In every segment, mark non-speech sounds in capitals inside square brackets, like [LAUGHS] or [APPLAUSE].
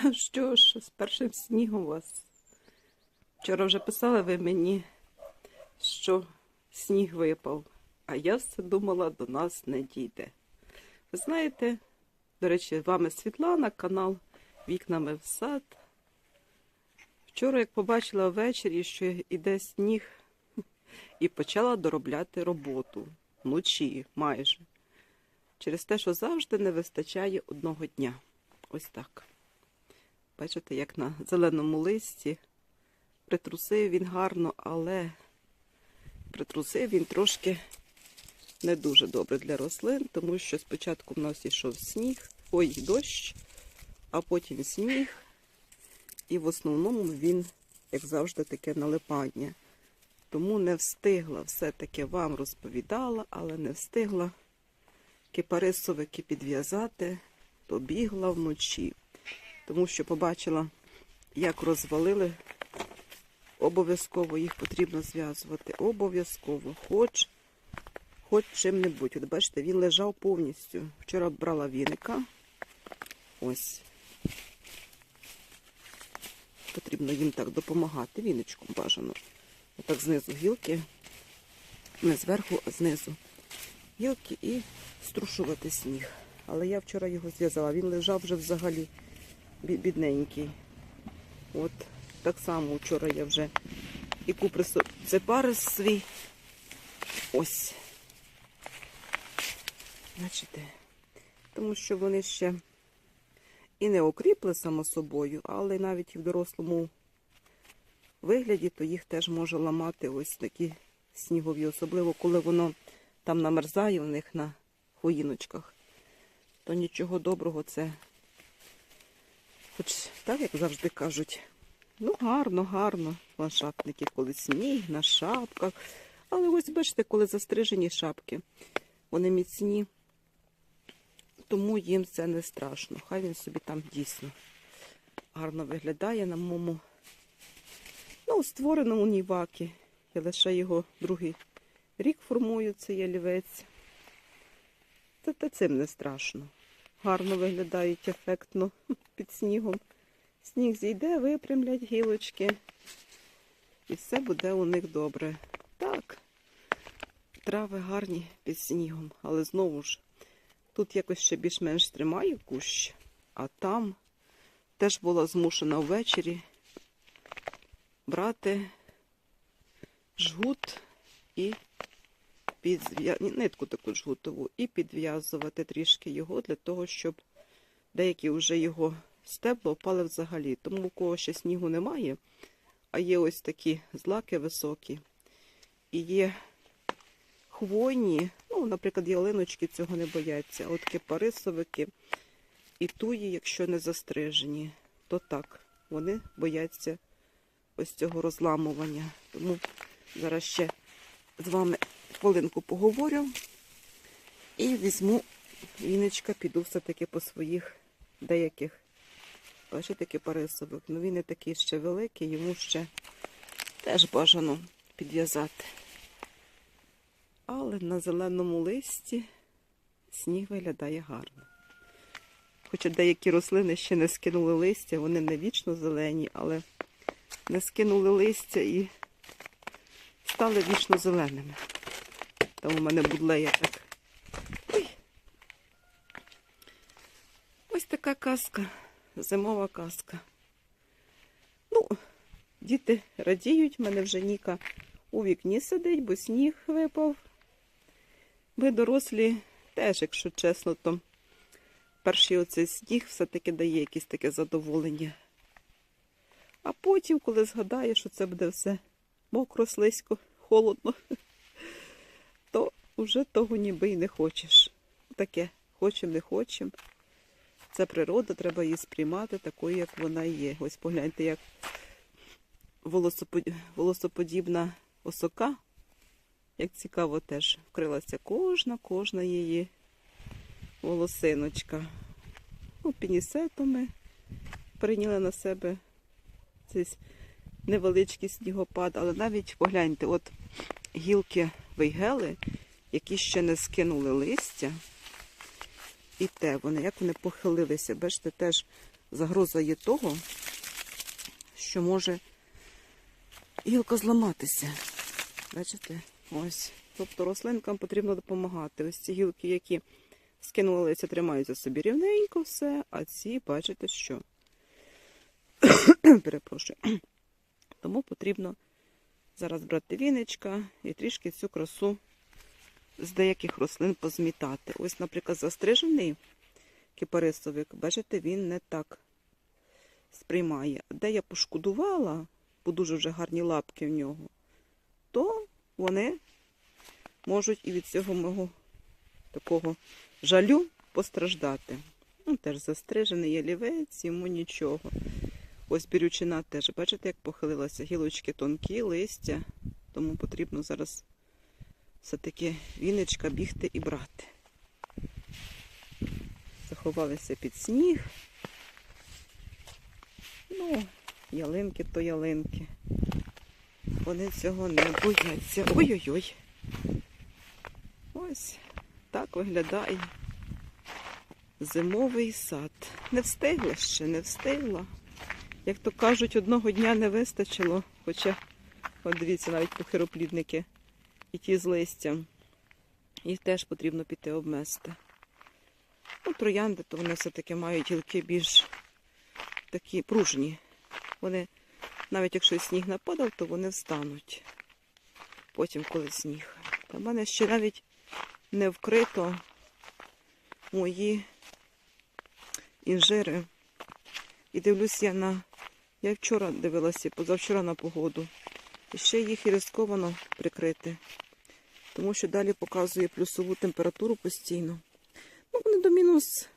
Ну що ж, з першим снігом вас. Вчора вже писали ви мені, що сніг випав, а я все думала, до нас не дійде. Ви знаєте, до речі, вами Світлана, канал Вікнами в сад. Вчора, як побачила ввечері, що йде сніг, і почала доробляти роботу вночі майже. Через те, що завжди не вистачає одного дня. Ось так. Бачите, як на зеленому листі. Притрусив він гарно, але притрусив він трошки не дуже добре для рослин, тому що спочатку в нас йшов сніг, ой, дощ, а потім сніг. І в основному він, як завжди, таке налипання. Тому не встигла все-таки вам розповідала, але не встигла кипарисовики підв'язати, то бігла вночі тому що побачила, як розвалили. Обов'язково їх потрібно зв'язувати. Обов'язково, хоч хоч чим-небудь. От бачите, він лежав повністю. Вчора брала віника. Ось. Потрібно їм так допомагати. Віничком бажано. Отак знизу гілки, не зверху, а знизу. Гілки і струшувати сніг. Але я вчора його зв'язала. Він лежав вже взагалі бідненький. От так само вчора я вже і купрису це парис свій. Ось. Бачите? Тому що вони ще і не окріпли само собою, але навіть і в дорослому вигляді, то їх теж може ламати ось такі снігові, особливо коли воно там намерзає у них на хвоїночках. То нічого доброго це Хоч так, як завжди кажуть, ну гарно, гарно, ландшафтники, коли сніг на шапках. Але ось бачите, коли застрижені шапки, вони міцні, тому їм це не страшно. Хай він собі там дійсно гарно виглядає на моєму ну, створеному нівакі. Я лише його другий рік формую, цей ялівець. Та, та цим не страшно гарно виглядають ефектно [LAUGHS] під снігом. Сніг зійде, випрямлять гілочки. І все буде у них добре. Так, трави гарні під снігом, але знову ж, тут якось ще більш-менш тримаю кущ, а там теж була змушена ввечері брати жгут і підзв'я... нитку таку жгутову і підв'язувати трішки його для того, щоб деякі вже його стебла впали взагалі. Тому у кого ще снігу немає, а є ось такі злаки високі. І є хвойні, ну, наприклад, ялиночки цього не бояться. От кипарисовики і туї, якщо не застрижені, то так, вони бояться ось цього розламування. Тому зараз ще з вами хвилинку поговорю і візьму віночка, піду все-таки по своїх деяких. Бачите, кипарисовик. Ну він не такий ще великий, йому ще теж бажано підв'язати. Але на зеленому листі сніг виглядає гарно. Хоча деякі рослини ще не скинули листя, вони не вічно зелені, але не скинули листя і стали вічно зеленими. Там у мене будлея так. Ой. Ось така казка, зимова казка. Ну, діти радіють, в мене вже Ніка у вікні сидить, бо сніг випав. Ми дорослі теж, якщо чесно, то перший оцей сніг все-таки дає якесь таке задоволення. А потім, коли згадаєш, що це буде все мокро, слизько, холодно, вже того ніби й не хочеш. Таке хочемо, не хочемо. Це природа, треба її сприймати такою, як вона є. Ось погляньте, як волосоподібна осока, як цікаво, теж вкрилася кожна, кожна її волосиночка. Ну, пінісетами прийняли на себе цей невеличкий снігопад, але навіть погляньте, от гілки вейгели, які ще не скинули листя, і те вони, як вони похилилися, бачите, теж загроза є того, що може гілка зламатися. Бачите? Ось. Тобто рослинкам потрібно допомагати. Ось ці гілки, які скинули листя, тримаються собі рівненько все, а ці, бачите, що. [COUGHS] Перепрошую. Тому потрібно зараз брати віничка і трішки цю красу з деяких рослин позмітати. Ось, наприклад, застрижений кипарисовик, бачите, він не так сприймає. Де я пошкодувала, бо дуже вже гарні лапки в нього, то вони можуть і від цього мого такого жалю постраждати. Ну, теж застрижений ялівець, йому нічого. Ось бірючина теж, бачите, як похилилася, гілочки тонкі, листя, тому потрібно зараз все-таки віночка бігти і брати. Заховалися під сніг. Ну, ялинки то ялинки. Вони цього не бояться. Ой-ой-ой. Ось так виглядає зимовий сад. Не встигла ще, не встигла. Як то кажуть, одного дня не вистачило, хоча, от дивіться, навіть похироплідники і ті з листям. Їх теж потрібно піти обмести. Ну, троянди, то вони все-таки мають гілки більш такі пружні. Вони, навіть якщо сніг нападав, то вони встануть. Потім, коли сніг. В мене ще навіть не вкрито мої інжири. І дивлюсь я на. Я вчора дивилася, позавчора на погоду. І ще їх і ризиковано прикрити. Тому що далі показує плюсову температуру постійно. Ну, вони до мінус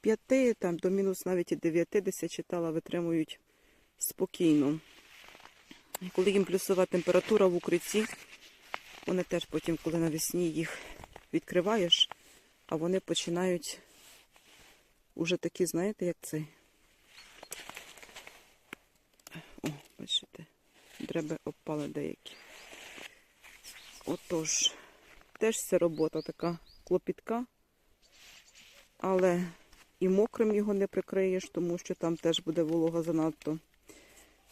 5, там, до мінус навіть і 9, десь я читала, витримують спокійно. І коли їм плюсова температура в укритті, вони теж потім, коли навесні їх відкриваєш, а вони починають уже такі, знаєте, як цей. О, бачите, дреби обпали деякі. Отож, теж ця робота така клопітка, але і мокрим його не прикриєш, тому що там теж буде волога занадто.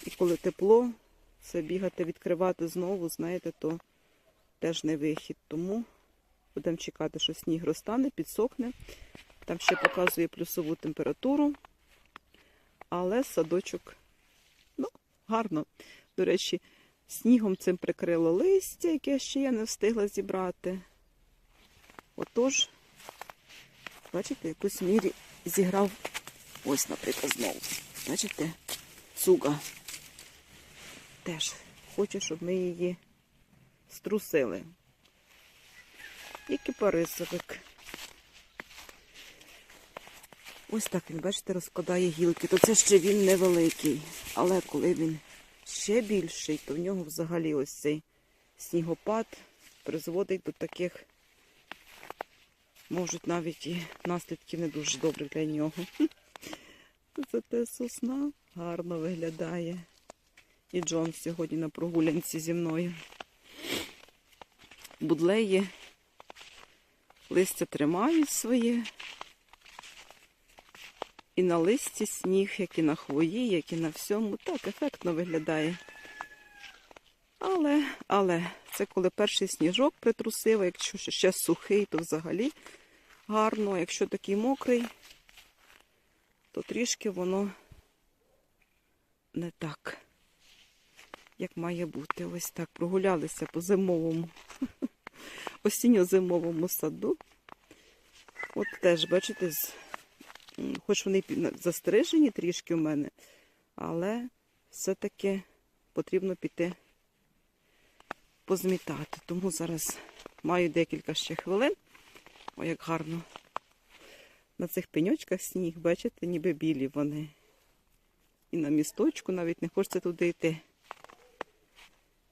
І коли тепло, це бігати, відкривати знову, знаєте, то теж не вихід. Тому будемо чекати, що сніг розтане, підсохне. Там ще показує плюсову температуру. Але садочок, ну, гарно. До речі, снігом цим прикрило листя, яке ще я не встигла зібрати. Отож, бачите, якусь мірі зіграв ось, наприклад, знову. Бачите, цуга. Теж хоче, щоб ми її струсили. І кипарисовик. Ось так він, бачите, розкладає гілки. То це ще він невеликий. Але коли він ще більший, то в нього взагалі ось цей снігопад призводить до таких, можуть навіть і наслідків не дуже добрих для нього. [LAUGHS] Зате сосна гарно виглядає. І Джон сьогодні на прогулянці зі мною. Будлеї листя тримають своє. І на листі сніг, як і на хвої, як і на всьому. Так, ефектно виглядає. Але, але, це коли перший сніжок притрусив, якщо ще сухий, то взагалі гарно. Якщо такий мокрий, то трішки воно не так, як має бути. Ось так прогулялися по зимовому, [LAUGHS] осінньо-зимовому саду. От теж, бачите, з хоч вони застрижені трішки в мене, але все-таки потрібно піти позмітати. Тому зараз маю декілька ще хвилин. О, як гарно. На цих пеньочках сніг, бачите, ніби білі вони. І на місточку навіть не хочеться туди йти.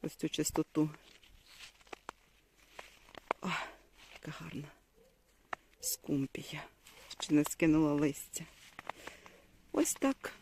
Ось цю чистоту. О, яка гарна скумпія ще не скинула листя. Ось так.